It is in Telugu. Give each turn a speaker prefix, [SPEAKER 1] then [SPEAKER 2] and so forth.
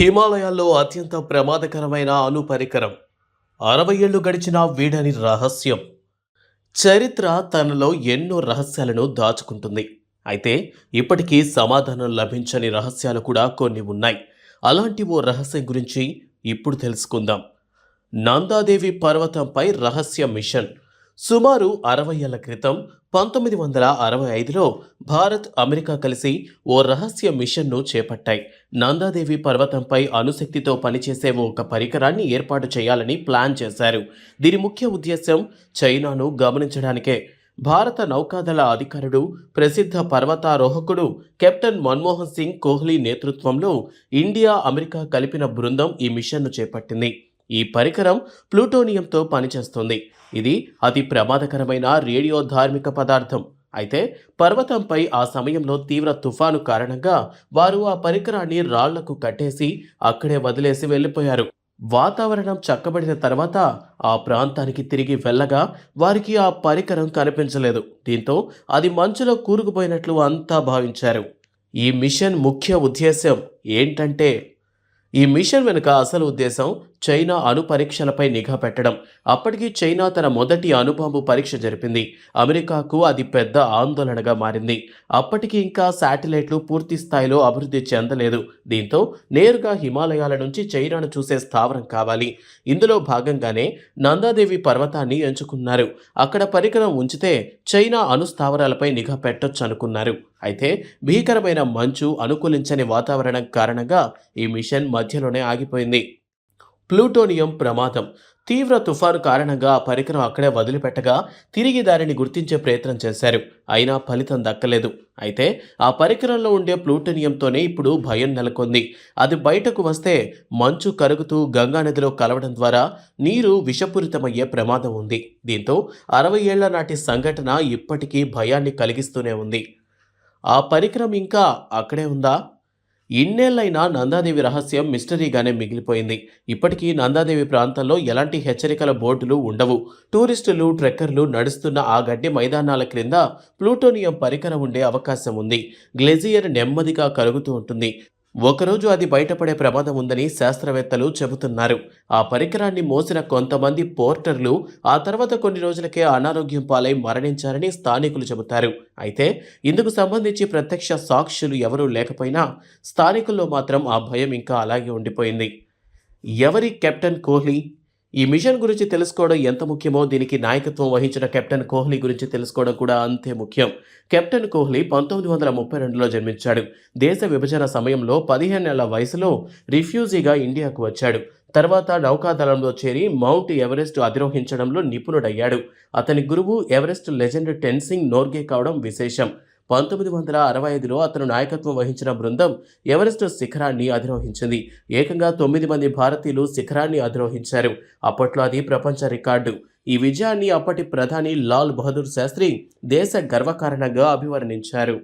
[SPEAKER 1] హిమాలయాల్లో అత్యంత ప్రమాదకరమైన అణు పరికరం. అరవై ఏళ్ళు గడిచిన వీడని రహస్యం. చరిత్ర తనలో ఎన్నో రహస్యాలను దాచుకుంటుంది. అయితే ఇప్పటికీ సమాధానం లభించని రహస్యాలు కూడా కొన్ని ఉన్నాయి. అలాంటి ఓ రహస్యం గురించి ఇప్పుడు తెలుసుకుందాం. నందాదేవి పర్వతంపై రహస్య మిషన్. సుమారు అరవై ఏళ్ళ క్రితం పంతొమ్మిది వందల అరవై ఐదులో భారత్ అమెరికా కలిసి ఓ రహస్య మిషన్ను చేపట్టాయి. నందాదేవి పర్వతంపై అణుశక్తితో పనిచేసే ఒక పరికరాన్ని ఏర్పాటు చేయాలని ప్లాన్ చేశారు. దీని ముఖ్య ఉద్దేశం చైనాను గమనించడానికే. భారత నౌకాదళ అధికారుడు ప్రసిద్ధ పర్వతారోహకుడు కెప్టెన్ మన్మోహన్ సింగ్ కోహ్లీ నేతృత్వంలో ఇండియా అమెరికా కలిపిన బృందం ఈ మిషన్ను చేపట్టింది. ఈ పరికరం ప్లూటోనియంతో పనిచేస్తుంది. ఇది అతి ప్రమాదకరమైన రేడియో ధార్మిక పదార్థం. అయితే పర్వతంపై ఆ సమయంలో తీవ్ర తుఫాను కారణంగా వారు ఆ పరికరాన్ని రాళ్ళకు కట్టేసి అక్కడే వదిలేసి వెళ్ళిపోయారు. వాతావరణం చక్కబడిన తర్వాత ఆ ప్రాంతానికి తిరిగి వెళ్ళగా వారికి ఆ పరికరం కనిపించలేదు. దీంతో అది మంచులో కూరుకుపోయినట్లు అంతా భావించారు. ఈ మిషన్ ముఖ్య ఉద్దేశం ఏంటంటే ఈ మిషన్ వెనుక అసలు ఉద్దేశం చైనా అణు పరీక్షలపై నిఘా పెట్టడం. అప్పటికి చైనా తన మొదటి అణుబాంబు పరీక్ష జరిపింది. అమెరికాకు అది పెద్ద ఆందోళనగా మారింది. అప్పటికి ఇంకా శాటిలైట్లు పూర్తి స్థాయిలో అభివృద్ధి చెందలేదు. దీంతో నేరుగా హిమాలయాల నుంచి చైనాను చూసే స్థావరం కావాలి. ఇందులో భాగంగానే నందాదేవి పర్వతాన్ని ఎంచుకున్నారు. అక్కడ పరికరం ఉంచితే చైనా అణు స్థావరాలపై నిఘా పెట్టొచ్చు అనుకున్నారు అయితే భీకరమైన మంచు అనుకూలించని వాతావరణం కారణంగా ఈ మిషన్ మధ్యలోనే ఆగిపోయింది. ప్లూటోనియం ప్రమాదం. తీవ్ర తుఫాను కారణంగా ఆ పరికరం అక్కడే వదిలిపెట్టగా తిరిగి దానిని గుర్తించే ప్రయత్నం చేశారు. అయినా ఫలితం దక్కలేదు. అయితే ఆ పరికరంలో ఉండే ప్లూటోనియంతోనే ఇప్పుడు భయం నెలకొంది. అది బయటకు వస్తే మంచు కరుగుతూ గంగానదిలో కలవడం ద్వారా నీరు విషపూరితమయ్యే ప్రమాదం ఉంది. దీంతో అరవై ఏళ్ళ నాటి సంఘటన ఇప్పటికీ భయాన్ని కలిగిస్తూనే ఉంది. ఆ పరికరం ఇంకా అక్కడే ఉందా? ఇన్నేళ్ళైనా నందాదేవి రహస్యం మిస్టరీగానే మిగిలిపోయింది. ఇప్పటికీ నందాదేవి ప్రాంతంలో ఎలాంటి హెచ్చరికల బోర్డులు ఉండవు. టూరిస్టులు ట్రెక్కర్లు నడుస్తున్న ఆ గడ్డి మైదానాల క్రింద ప్లూటోనియం పరికరం ఉండే అవకాశం ఉంది. గ్లెజియర్ నెమ్మదిగా కరుగుతూ ఉంటుంది. ఒకరోజు అది బయటపడే ప్రమాదం ఉందని శాస్త్రవేత్తలు చెబుతున్నారు. ఆ పరికరాన్ని మోసిన కొంతమంది పోర్టర్లు ఆ తర్వాత కొన్ని రోజులకే అనారోగ్యం పాలై మరణించారని స్థానికులు చెబుతారు. అయితే ఇందుకు సంబంధించి ప్రత్యక్ష సాక్షులు ఎవరూ లేకపోయినా స్థానికుల్లో మాత్రం ఆ భయం ఇంకా అలాగే ఉండిపోయింది. ఎవరి కెప్టెన్ కోహ్లీ ఈ మిషన్ గురించి తెలుసుకోవడం ఎంత ముఖ్యమో దీనికి నాయకత్వం వహించిన కెప్టెన్ కోహ్లీ గురించి తెలుసుకోవడం కూడా అంతే ముఖ్యం. కెప్టెన్ కోహ్లీ పంతొమ్మిది వందల ముప్పై రెండులో జన్మించాడు. దేశ విభజన సమయంలో పదిహేను నెలల వయసులో రిఫ్యూజీగా ఇండియాకు వచ్చాడు. తర్వాత నౌకాదళంలో చేరి మౌంట్ ఎవరెస్ట్ అధిరోహించడంలో నిపుణుడయ్యాడు. అతని గురువు ఎవరెస్ట్ లెజెండ్ టెన్సింగ్ నోర్గే కావడం విశేషం. పంతొమ్మిది వందల అరవై ఐదులో అతను నాయకత్వం వహించిన బృందం ఎవరెస్ట్ శిఖరాన్ని అధిరోహించింది. ఏకంగా తొమ్మిది మంది భారతీయులు శిఖరాన్ని అధిరోహించారు. అప్పట్లో అది ప్రపంచ రికార్డు. ఈ విజయాన్ని అప్పటి ప్రధాని లాల్ బహదూర్ శాస్త్రి దేశ గర్వకారణంగా అభివర్ణించారు.